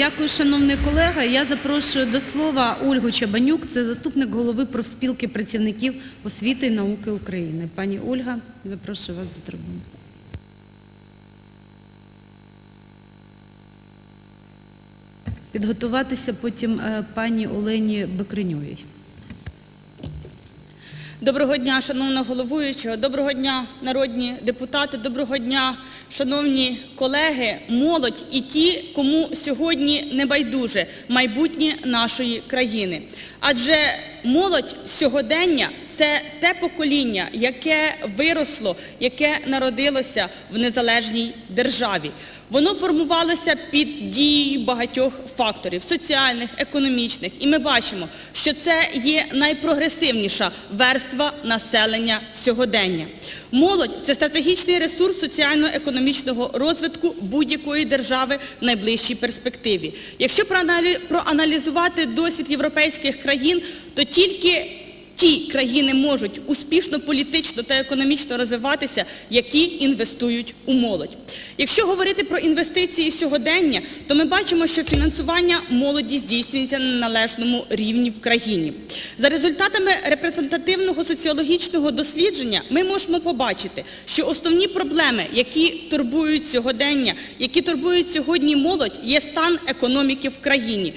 Дякую, шановний колега. Я запрошую до слова Ольгу Чабанюк, це заступник голови профспілки працівників освіти і науки України. Пані Ольга, запрошую вас до трибуни. Підготуватися потім е, пані Олені Бекриньовій. Доброго дня, шановна головуюча, доброго дня, народні депутати, доброго дня, шановні колеги, молодь і ті, кому сьогодні не байдуже майбутнє нашої країни. Адже молодь сьогодення – це те покоління, яке виросло, яке народилося в незалежній державі. Воно формувалося під дією багатьох факторів – соціальних, економічних. І ми бачимо, що це є найпрогресивніша верства населення сьогодення. Молодь – це стратегічний ресурс соціально-економічного розвитку будь-якої держави в найближчій перспективі. Якщо проаналізувати досвід європейських країн, то тільки ті країни можуть успішно політично та економічно розвиватися, які інвестують у молодь. Якщо говорити про інвестиції сьогодення, то ми бачимо, що фінансування молоді здійснюється на належному рівні в країні. За результатами репрезентативного соціологічного дослідження ми можемо побачити, що основні проблеми, які турбують сьогодення, які турбують сьогодні молодь, є стан економіки в країні.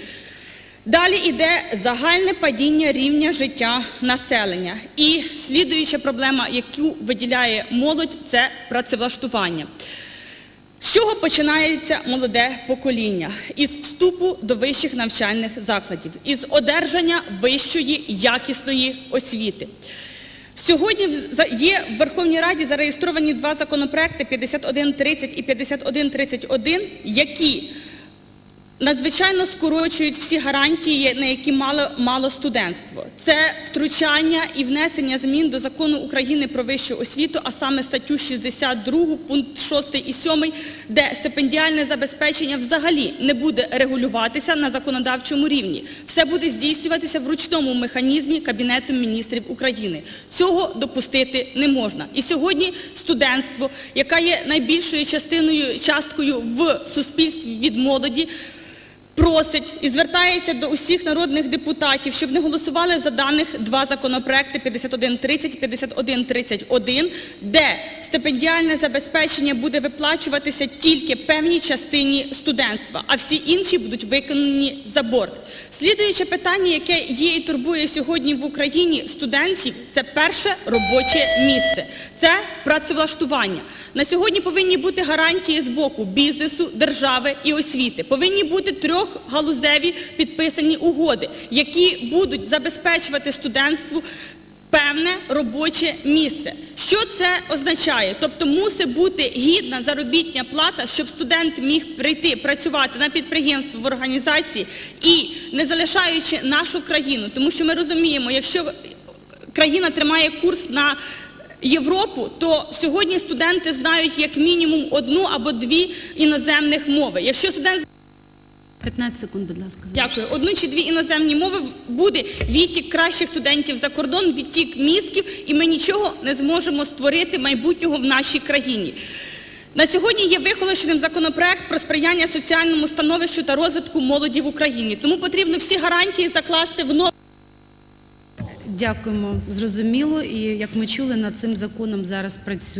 Далі йде загальне падіння рівня життя населення. І слідуюча проблема, яку виділяє молодь, це працевлаштування. З чого починається молоде покоління? Із вступу до вищих навчальних закладів, із одержання вищої якісної освіти. Сьогодні є в Верховній Раді зареєстровані два законопроекти 5130 і 5131, які надзвичайно скорочують всі гарантії, на які мало, мало студентство. Це втручання і внесення змін до Закону України про вищу освіту, а саме статтю 62, пункт 6 і 7, де стипендіальне забезпечення взагалі не буде регулюватися на законодавчому рівні. Все буде здійснюватися в ручному механізмі Кабінету міністрів України. Цього допустити не можна. І сьогодні студентство, яка є найбільшою частиною, часткою в суспільстві від молоді, просить і звертається до усіх народних депутатів, щоб не голосували за даних два законопроекти 5130 і 5131, де стипендіальне забезпечення буде виплачуватися тільки певній частині студентства, а всі інші будуть виконані за борг. Слідуюче питання, яке є і турбує сьогодні в Україні студентів, це перше робоче місце, це працевлаштування. На сьогодні повинні бути гарантії з боку бізнесу, держави і освіти. Повинні бути трьохгалузеві підписані угоди, які будуть забезпечувати студентству певне робоче місце. Що це означає? Тобто мусить бути гідна заробітня плата, щоб студент міг прийти працювати на підприємство в організації і не залишаючи нашу країну, тому що ми розуміємо, якщо країна тримає курс на Європу, то сьогодні студенти знають як мінімум одну або дві іноземних мови. Якщо студент 15 секунд, будь ласка. Дякую. Одну чи дві іноземні мови буде відтік кращих студентів за кордон, відтік мізків, і ми нічого не зможемо створити майбутнього в нашій країні. На сьогодні є вихолощеним законопроект про сприяння соціальному становищу та розвитку молоді в Україні. Тому потрібно всі гарантії закласти в новий Дякуємо, зрозуміло. І як ми чули, над цим законом зараз працює.